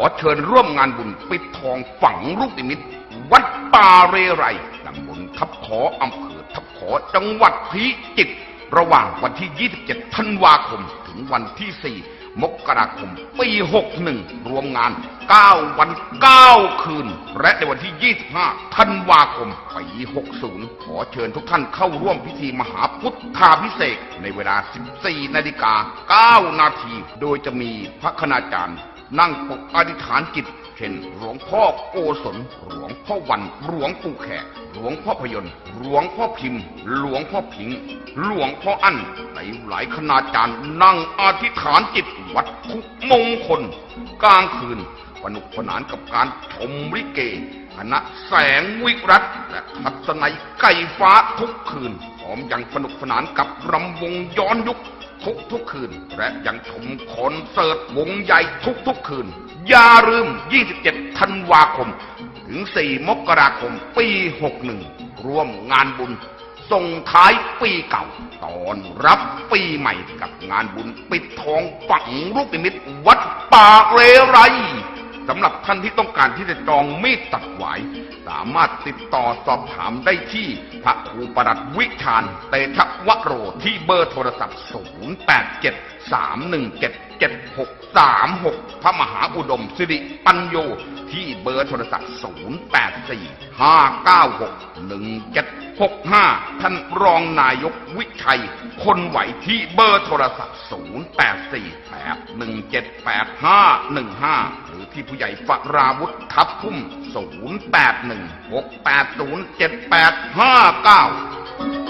อเชิญร่วมงานบุญปิดทองฝังลูกนิมิต วัดป่าเรไรตำบลทับขออำเภอทับขอจังหวัดพิจิตรระหว่างวันที่ 27 ธันวาคม ถึงวันที่ 4 มกราคม ปี 61 รวมงาน 9 วัน 9 คืน และในวันที่ 25 ธันวาคม ปี 60 ขอเชิญทุกท่านเข้าร่วมพิธีมหาพุทธาพิเศษในเวลา 14 นาฬิกา 9 นาที โดยจะมีพระคณาจารย์ นั่งปกอธิษฐานจิต เช่น หลวงพ่อโกศลหลวงพ่อวัน หลวงปู่แขก หลวงพ่อพยนต์ หลวงพ่อพิมพ์ หลวงพ่อผิง หลวงพ่ออั้นในหลายคณาจารย์นั่งอธิษฐานจิตวัดทุกมงคล กลางคืนสนุกสนานกับการชมลิเกคณะแสงวิรัตและทัศนัยไก่ฟ้าทุกคืนพร้อมยังสนุกสนานกับรำวงย้อนยุค ทุกทุกคืน และยังชมคอนเสิร์ตวงใหญ่ทุกทุกคืน อย่าลืม 27 ธันวาคม ถึง 4 มกราคม ปี 61 ร่วมงานบุญ ส่งท้ายปีเก่า ตอนรับปีใหม่กับงานบุญปิดทองฝังลูกนิมิตวัดป่าเรไร สำหรับท่านที่ต้องการที่จะจองมีดตัดหวาย สามารถติดต่อสอบถามได้ที่ พระครูประหลัดวิชาญเตชะวโรที่เบอร์โทรศัพท์ 087 317 7636 พระมหาอุดมสิริปัญโยที่เบอร์โทรศัพท์ 084 596 1765 ท่านรองนายกวิชัย คนไหวที่เบอร์โทรศัพท์ 084 ที่ผู้ใหญ่ฝราวุธทับพุ่ม 081 680 7859